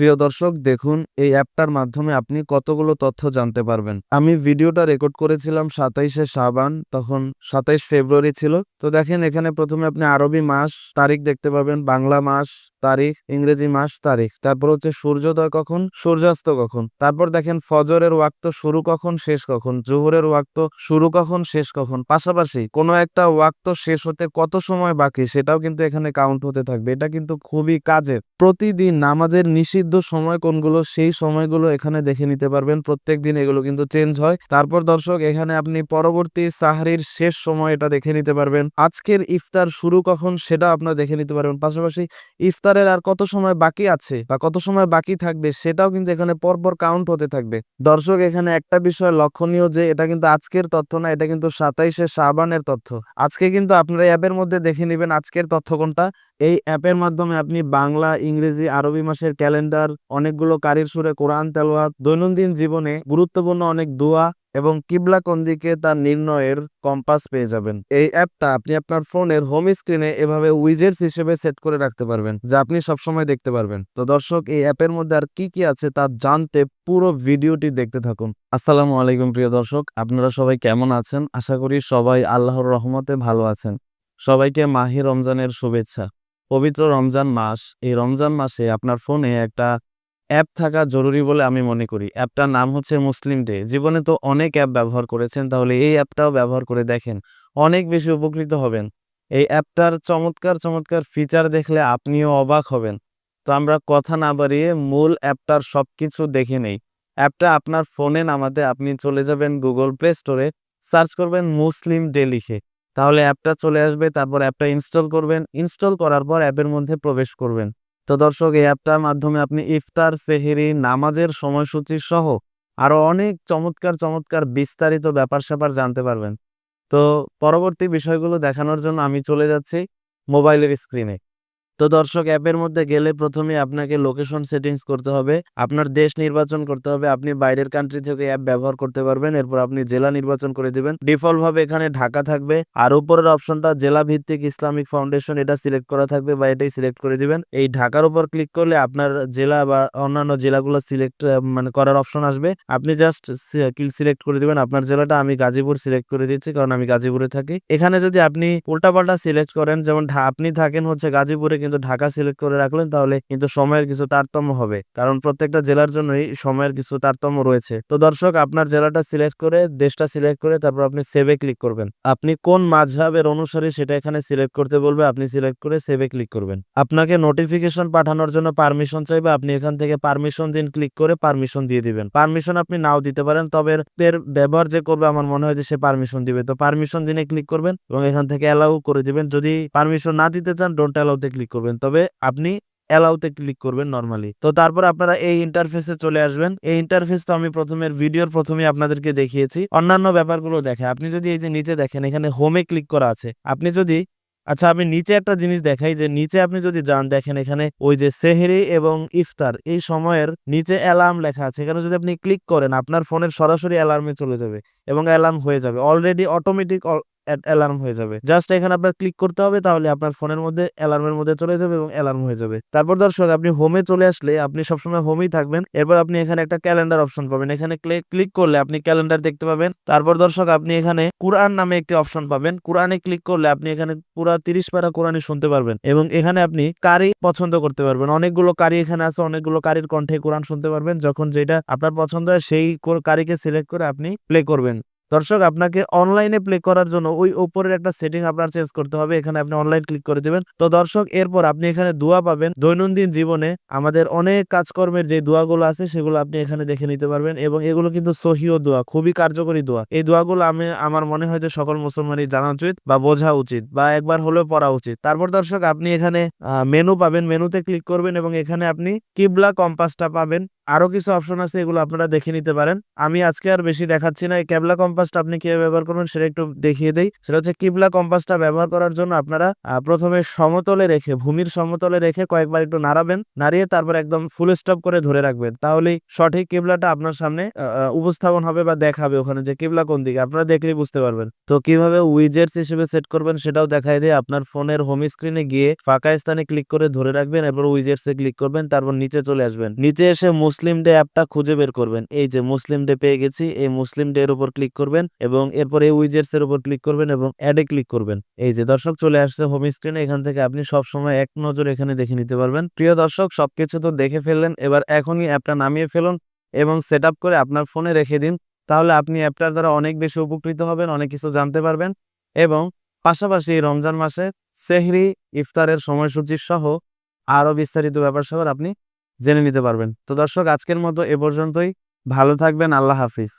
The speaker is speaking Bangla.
প্রিয় দর্শক, দেখুন, এই অ্যাপটার মাধ্যমে আপনি কতগুলো তথ্য জানতে পারবেন। আমি ভিডিওটা রেকর্ড করেছিলাম সাতাইশে সাবান তখন সাতাইশ ফেব্রুয়ারি ছিল। তো দেখেন, এখানে প্রথমে আপনি আরবি মাস, তারিখ দেখতে পাবেন, বাংলা মাস তারিখ, ইংরেজি মাস, তারিখ। তারপর হচ্ছে সূর্যোদয় কখন? সূর্যাস্ত কখন? তারপর দেখেন ফজরের ওয়াক্ত শুরু কখন, শেষ কখন? জোহরের ওয়াক্ত শুরু কখন, শেষ কখন? পাশাপাশি কোনো একটা ওয়াক্ত শেষ হতে কত সময় বাকি সেটাও কিন্তু এখানে কাউন্ট হতে থাকবে। এটা কিন্তু খুবই কাজের। প্রতিদিন নামাজের নিষিদ্ধ সময় কোনগুলো? সেই সময়গুলো এখানে দেখে নিতে পারবেন। প্রত্যেক দিন এগুলো কিন্তু চেঞ্জ হয়। তারপর দর্শক, এখানে আপনি পরবর্তী সাহারির শেষ সময় এটা দেখে নিতে পারবেন। আজকের ইফতার শুরু কখন? সেটা আপনার দেখে নিতে পারবেন। পাশাপাশি ইফতারের আর কত সময় বাকি আছে বা কত সময় বাকি থাকবে সেটাও কিন্তু এখানে পরপর কাউন্ট হতে থাকবে। দর্শক, এখানে একটা বিষয় লক্ষণীয় যে এটা কিন্তু আজকের তথ্য না, এটা কিন্তু সাতাইশে সাবানের তথ্য। আজকে কিন্তু আপনারা অ্যাপের মধ্যে দেখে নেবেন আজকের তথ্য কোনটা। এই অ্যাপের মাধ্যমে আপনি বাংলা, ইংরেজি, আরবি মাসের ক্যালেন্ডার অনেকগুলো কারির সুরে কোরআন তেলোয়াত দৈনন্দিন জীবনে গুরুত্বপূর্ণ অনেক দোয়া এবং কিবলা কোন দিকে তার নির্ণয়ের কম্পাস পেয়ে যাবেন। এই অ্যাপটা আপনি আপনার ফোনের হোম স্ক্রিনে এভাবে উইজেটস হিসেবে সেট করে রাখতে পারবেন, যা আপনি সবসময় দেখতে পারবেন। তো দর্শক, এই অ্যাপের মধ্যে আর কি কি আছে তা জানতে পুরো ভিডিওটি দেখতে থাকুন। আসসালামু আলাইকুম প্রিয় দর্শক, আপনারা সবাই কেমন আছেন? আশা করি সবাই আল্লাহর রহমতে ভালো আছেন। সবাইকে মাহি রমজানের শুভেচ্ছা। পবিত্র রমজান মাস, এই রমজান মাসে আপনার ফোনে একটা অ্যাপ থাকা জরুরি বলে আমি মনে করি। অ্যাপটার নাম হচ্ছে মুসলিম ডে। জীবনে তো অনেক অ্যাপ ব্যবহার করেছেন, তাহলে এই অ্যাপটাও ব্যবহার করে দেখেন, অনেক বেশি উপকৃত হবেন। এই অ্যাপটার চমৎকার চমৎকার ফিচার দেখলে আপনিও অবাক হবেন। তো আমরা কথা না বাড়িয়ে মূল অ্যাপটার সব কিছু দেখে নেই। অ্যাপটা আপনার ফোনে নামাতে আপনি চলে যাবেন গুগল প্লে স্টোরে সার্চ করবেন মুসলিম ডে লিখে। তাহলে অ্যাপটা চলে আসবে, তারপর অ্যাপটা ইনস্টল করবেন। ইনস্টল করার পর অ্যাপের মধ্যে প্রবেশ করবেন। তো দর্শক, এই অ্যাপটার মাধ্যমে আপনি ইফতার, সেহেরি, নামাজের সময়সূচি সহ আরও অনেক চমৎকার চমৎকার বিস্তারিত ব্যাপার স্যাপার জানতে পারবেন। তো পরবর্তী বিষয়গুলো দেখানোর জন্য আমি চলে যাচ্ছি মোবাইলের স্ক্রিনে। তো দর্শক অ্যাপের মধ্যে গেলে প্রথমে আপনাকে লোকেশন সেটিংস করতে হবে। আপনার দেশ নির্বাচন করতে হবে। আপনি বাইরের কান্ট্রি থেকে অ্যাপ ব্যবহার করতে পারবেন। এরপর আপনি জেলা নির্বাচন করে দিবেন। ডিফল্ট ভাবে এখানে ঢাকা থাকবে। আর উপরের অপশনটা জেলা ভিত্তিক ইসলামিক ফাউন্ডেশন এটা সিলেক্ট করা থাকবে বা এটাই সিলেক্ট করে দিবেন। এই ঢাকার উপর ক্লিক করলে আপনার জেলা বা অন্যান্য জেলাগুলো সিলেক্ট মানে করার অপশন আসবে। আপনি জাস্ট সিলেক্ট করে দিবেন আপনার জেলাটা। আমি গাজীপুর সিলেক্ট করে দিচ্ছি কারণ আমি গাজীপুরে থাকি। এখানে যদি আপনি উল্টাপাল্টা সিলেক্ট করেন, যেমন আপনি থাকেন হচ্ছে গাজীপুরে কিন্তু ঢাকা সিলেক্ট করে রাখলেন, তাহলে কিন্তু সময়ের কিছু তারতম্য হবে। কারণ প্রত্যেকটা জেলার জন্যই সময়ের কিছু তারতম্য রয়েছে। তো দর্শক, আপনার জেলাটা সিলেক্ট করে, দেশটা সিলেক্ট করে তারপর আপনি সেভে ক্লিক করবেন। আপনি কোন মাঝহাবের অনুসারী সেটা এখানে সিলেক্ট করতে বলবে, আপনি সিলেক্ট করে সেভে ক্লিক করবেন। আপনাকে নোটিফিকেশন পাঠানোর জন্য পারমিশন চাইবে, আপনি এখান থেকে পারমিশন দিন ক্লিক করে পারমিশন দিয়ে দিবেন। পারমিশন আপনি নাও দিতে পারেন, তবে এর ব্যবহার যে করবে আমার মনে হয় যে সে পারমিশন দিবে। তো পারমিশন দিনে ক্লিক করবেন এবং এখান থেকে অ্যালাউ করে দিবেন। যদি পারমিশন না দিতে চান ডোন্ট অ্যালাউতে ক্লিক করবেন। তবে আপনি অ্যালাউতে ক্লিক করবেন নর্মালি তো তারপর আপনারা এই ইন্টারফেসে চলে আসবেন। এই ইন্টারফেস তো আমি প্রথমের ভিডিওর প্রথমে আপনাদেরকে দেখিয়েছি। অন্যান্য ব্যাপারগুলো দেখে। আপনি যদি এই যে নিচে দেখেন, এখানে হোমে ক্লিক করা আছে। আপনি যদি আচ্ছা আমি নিচে একটা জিনিস দেখাই যে নিচে আপনি যদি যান, দেখেন এখানে ওই যে সেহেরি এবং ইফতার এই সময়ের নিচে অ্যালার্ম লেখা আছে। এখানে যদি আপনি ক্লিক করেন, আপনার ফোনের সরাসরি অ্যালার্মে চলে যাবে এবং অ্যালার্ম হয়ে যাবে। অলরেডি অটোমেটিক অ্যালার্ম হয়ে যাবে। জাস্ট এখানে আপনার ক্লিক করতে হবে, তাহলে আপনার ফোনের মধ্যে অ্যালার্মের মধ্যে চলে যাবে এবং অ্যালার্ম হয়ে যাবে। তারপর দর্শক, আপনি হোমে চলে আসলে আপনি সবসময় হোমেই থাকবেন। এরপর আপনি এখানে একটা ক্যালেন্ডার অপশন পাবেন। এখানে ক্লিক করলে আপনি ক্যালেন্ডার দেখতে পাবেন। তারপর দর্শক, আপনি এখানে কোরআন নামে একটি অপশন পাবেন। কুরআনে ক্লিক করলে আপনি এখানে পুরো তিরিশ পারা কোরআনই শুনতে পারবেন এবং এখানে আপনি কারি পছন্দ করতে পারবেন। অনেকগুলো কারি এখানে আছে, অনেকগুলো কারির কণ্ঠে কোরআন শুনতে পারবেন। যখন যেটা আপনার পছন্দ হয়, সেই কোর- কারিকে সিলেক্ট করে আপনি প্লে করবেন। দর্শক, আপনাকে অনলাইনে প্লে করার জন্য ওই উপরের একটা সেটিং আপনার চেঞ্জ করতে হবে। এখানে আপনি অনলাইন ক্লিক করে দেবেন। তো দর্শক, এরপর আপনি এখানে দোয়া পাবেন। দৈনন্দিন জীবনে আমাদের অনেক কাজকর্মের যে দোয়াগুলো আছে, সেগুলো আপনি এখানে দেখে নিতে পারবেন এবং এগুলো কিন্তু সহিও দোয়া, খুবই কার্যকরী দোয়া। এই দোয়াগুলো আমি, আমার মনে হয় যে সকল মুসলমানই জানা উচিত বা বোঝা উচিত বা একবার হলেও পড়া উচিত। তারপর দর্শক, আপনি এখানে মেনু পাবেন। মেনুতে ক্লিক করবেন এবং এখানে আপনি কিবলা কম্পাসটা পাবেন। আরও কিছু অপশন আছে, এগুলো আপনারা দেখে নিতে পারেন। আমি আজকে আর বেশি দেখাচ্ছি না। এই ক্যাবলা কম্পাস কম্পাসটা আপনি কীভাবে ব্যবহার করবেন সেটা একটু দেখিয়ে দেই। সেটা হচ্ছে কিবলা কম্পাসটা ব্যবহার করার জন্য আপনারা প্রথমে সমতলে রেখে, ভূমির সমতলে রেখে কয়েকবার একটু নাড়াবেন। নাড়িয়ে তারপর একদম ফুল স্টপ করে ধরে রাখবেন। তাহলেই সঠিক কিবলাটা আপনার সামনে উপস্থাপন হবে বা দেখাবে ওখানে যে কিবলা কোন দিকে। আপনারা দেখলেই বুঝতে পারবেন। তো কীভাবে উইজেটস হিসেবে সেট করবেন সেটাও দেখাই দিয়ে আপনার ফোনের হোম স্ক্রিনে গিয়ে ফাঁকা স্থানে ক্লিক করে ধরে রাখবেন, এরপর উইজেটস এ ক্লিক করবেন, তারপর নিচে চলে আসবেন। নিচে এসে মুসলিম ডে অ্যাপটা খুঁজে বের করবেন। এই যে মুসলিম ডে পেয়ে গেছি, এই মুসলিম ডে এর উপর ক্লিক করবেন। এবং এরপরে উইজেটস এর উপর ক্লিক করবেন এবং অ্যাডে ক্লিক করবেন। এই যে দর্শক চলে আসছে হোম স্ক্রিনে এখান থেকে আপনি সব সময় এক নজর এখানে দেখে নিতে পারবেন। প্রিয় দর্শক, সবকিছু তো দেখে ফেললেন, এবার এখনই অ্যাপটা নামিয়ে ফেলুন এবং সেট করে আপনার ফোনে রেখে দিন। তাহলে আপনি অ্যাপটার দ্বারা অনেক বেশি উপকৃত হবেন, অনেক কিছু জানতে পারবেন এবং পাশাপাশি রমজান মাসে সেহরি, ইফতারের সময়সূচি সহ আরও বিস্তারিত ব্যাপার সহ আপনি জেনে নিতে পারবেন। তো দর্শক, আজকের মতো এ পর্যন্তই। ভালো থাকবেন, আল্লাহ হাফিজ।